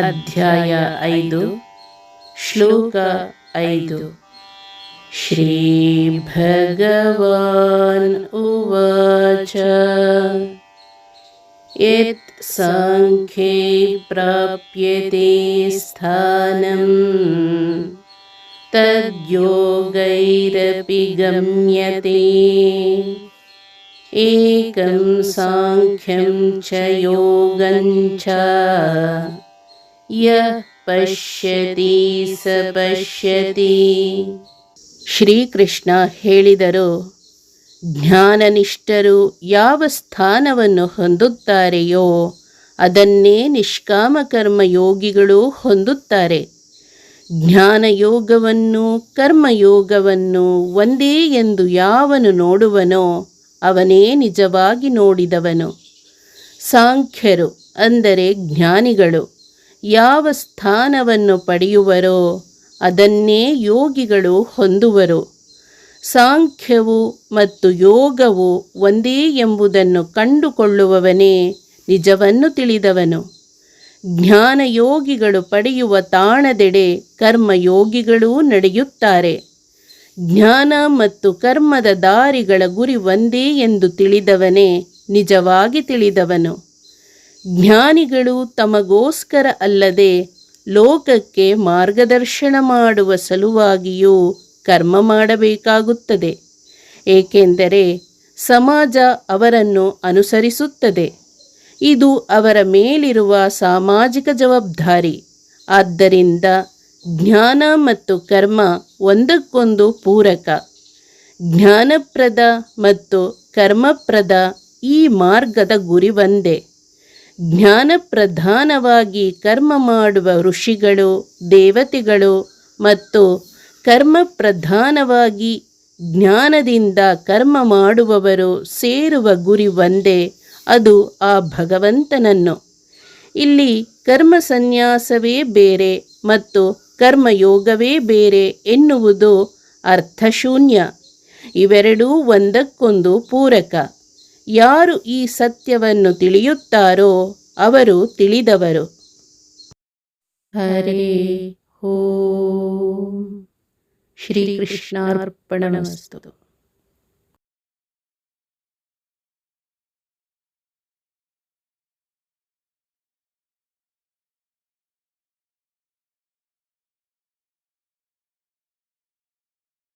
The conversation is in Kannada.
ಅಧ್ಯಾಯ ಐದು ಶ್ಲೋಕ ಐದು श्रीभगवान् उवाच यत् साङ्ख्ये प्राप्यते स्थानम् तद्योगैरपि गम्यते एकं साङ्ख्यं च योगं च यः ಪಶ್ಯತಿ ಸ ಪಶ್ಯತಿ. ಶ್ರೀಕೃಷ್ಣ ಹೇಳಿದರು, ಜ್ಞಾನನಿಷ್ಠರು ಯಾವ ಸ್ಥಾನವನ್ನು ಹೊಂದುತ್ತಾರೆಯೋ ಅದನ್ನೇ ನಿಷ್ಕಾಮ ಕರ್ಮ ಯೋಗಿಗಳು ಹೊಂದುತ್ತಾರೆ. ಜ್ಞಾನಯೋಗವನ್ನು, ಕರ್ಮಯೋಗವನ್ನು ಒಂದೇ ಎಂದು ಯಾವನು ನೋಡುವನೋ ಅವನೇ ನಿಜವಾಗಿ ನೋಡಿದವನು. ಸಾಂಖ್ಯರು ಅಂದರೆ ಜ್ಞಾನಿಗಳು. ಯಾವ ಸ್ಥಾನವನ್ನು ಪಡೆಯುವರೋ ಅದನ್ನೇ ಯೋಗಿಗಳು ಹೊಂದುವರು. ಸಾಂಖ್ಯವು ಮತ್ತು ಯೋಗವು ಒಂದೇ ಎಂಬುದನ್ನು ಕಂಡುಕೊಳ್ಳುವವನೇ ನಿಜವನ್ನು ತಿಳಿದವನು. ಜ್ಞಾನಯೋಗಿಗಳು ಪಡೆಯುವ ತಾಣದೆಡೆ ಕರ್ಮಯೋಗಿಗಳೂ ನಡೆಯುತ್ತಾರೆ. ಜ್ಞಾನ ಮತ್ತು ಕರ್ಮದ ದಾರಿಗಳ ಗುರಿ ಒಂದೇ ಎಂದು ತಿಳಿದವನೇ ನಿಜವಾಗಿ ತಿಳಿದವನು. ಜ್ಞಾನಿಗಳು ತಮಗೋಸ್ಕರ ಅಲ್ಲದೆ ಲೋಕಕ್ಕೆ ಮಾರ್ಗದರ್ಶನ ಮಾಡುವ ಸಲುವಾಗಿಯೂ ಕರ್ಮ ಮಾಡಬೇಕಾಗುತ್ತದೆ. ಏಕೆಂದರೆ ಸಮಾಜ ಅವರನ್ನು ಅನುಸರಿಸುತ್ತದೆ. ಇದು ಅವರ ಮೇಲಿರುವ ಸಾಮಾಜಿಕ ಜವಾಬ್ದಾರಿ. ಆದ್ದರಿಂದ ಜ್ಞಾನ ಮತ್ತು ಕರ್ಮ ಒಂದಕ್ಕೊಂದು ಪೂರಕ. ಜ್ಞಾನಪ್ರದ ಮತ್ತು ಕರ್ಮಪ್ರದ ಈ ಮಾರ್ಗದ ಗುರಿ ಒಂದೇ. ಜ್ಞಾನಪ್ರಧಾನವಾಗಿ ಕರ್ಮ ಮಾಡುವ ಋಷಿಗಳು, ದೇವತೆಗಳು ಮತ್ತು ಕರ್ಮ ಪ್ರಧಾನವಾಗಿ ಜ್ಞಾನದಿಂದ ಕರ್ಮ ಮಾಡುವವರು ಸೇರುವ ಗುರಿ ಒಂದೇ, ಅದು ಆ ಭಗವಂತನನ್ನು. ಇಲ್ಲಿ ಕರ್ಮ ಸನ್ಯಾಸವೇ ಬೇರೆ ಮತ್ತು ಕರ್ಮಯೋಗವೇ ಬೇರೆ ಎನ್ನುವುದು ಅರ್ಥಶೂನ್ಯ. ಇವೆರಡೂ ಒಂದಕ್ಕೊಂದು ಪೂರಕ. ಯಾರು ಈ ಸತ್ಯವನ್ನು ತಿಳಿಯುತ್ತಾರೋ ಅವರು ತಿಳಿದವರು. ಹರೇ ಹೋ ಶ್ರೀಕೃಷ್ಣಾರ್ಪಣಮಸ್ತು